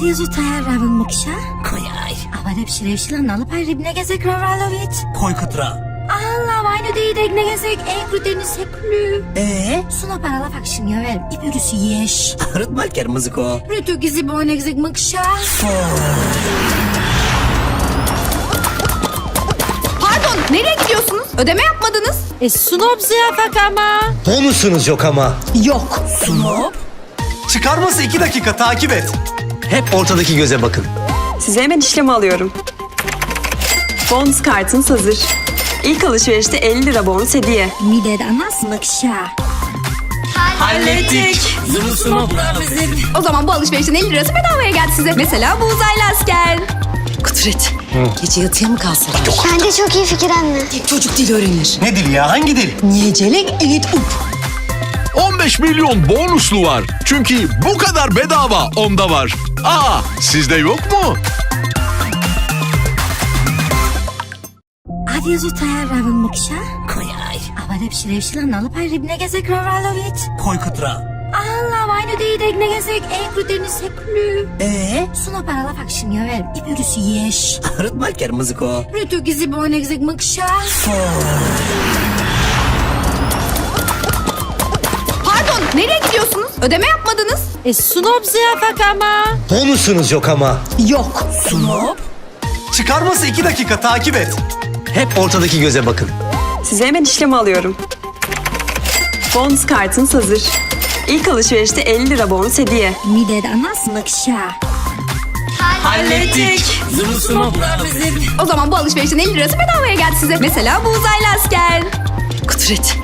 Kiedy jest utajarawa moksha? Kojaj. Avane pşirevşilan alıp her ribne gezek ravralovit. Koy kıtra. Allah aynı değil regne gezek en rüdeni seklü. Ee? Suna parala bak şimdi yaver. İbürüsü yeş. Arıt malker mızıko. Rütü gizi boyne gezek mıkşa. Pardon nereye gidiyorsunuz? Ödeme yapmadınız. E sunob ziyafak ama. Bonusunuz yok ama. Yok. Sunob? Çıkarması iki dakika takip et. Hep ortadaki göze bakın. Size hemen işlemi alıyorum. Bonus kartınız hazır. İlk alışverişte 50 lira bonus hediye. Midede anas mıkşa. Hallettik. O zaman bu alışverişin 50 lirası bedavaya geldi size. Mesela bu uzaylı asker. Kudret. Gece yatıya mı kalsak? Bence çok iyi fikir anne. Çocuk dili öğrenir. Ne dili ya hangi dil? Niyecelek evet up. 15 milyon bonuslu var. Çünkü bu kadar bedava onda var. Aa sizde yok mu? Adios utayar rabim mukşa. Koyay. Abane pişirevşilan alıp her ribine gezek rövralovic. Koy kutra. Allah aynı değil regne gezek en krudeni seklü. Ee? Suna parala bak şimdi ver. İp ürüsü yeş. Arıtmak yer mızık o. Rütü gizi boyuna gezek mıkşa. Nereye gidiyorsunuz? Ödeme yapmadınız. E sunop ziyafak ama. Bonusunuz yok ama. Yok. Sunop. Çıkarması iki dakika takip et. Hep ortadaki göze bakın. Size hemen işlemi alıyorum. Bonus kartınız hazır. İlk alışverişte 50 lira bonus hediye. Midede anas mıkşa. Hallettik. Zıvı. O zaman bu alışverişin 50 lirası bedavaya geldi size. Mesela bu uzaylı asker. Kudret.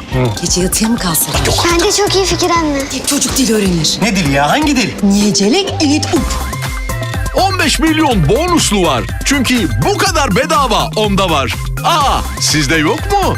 Gece yatıya mı kalsak? Bence çok iyi fikir anne. Çocuk dili öğrenir. Ne dili ya hangi dil? Niyecelek evet up. 15 milyon bonuslu var. Çünkü bu kadar bedava onda var. Aa sizde yok mu?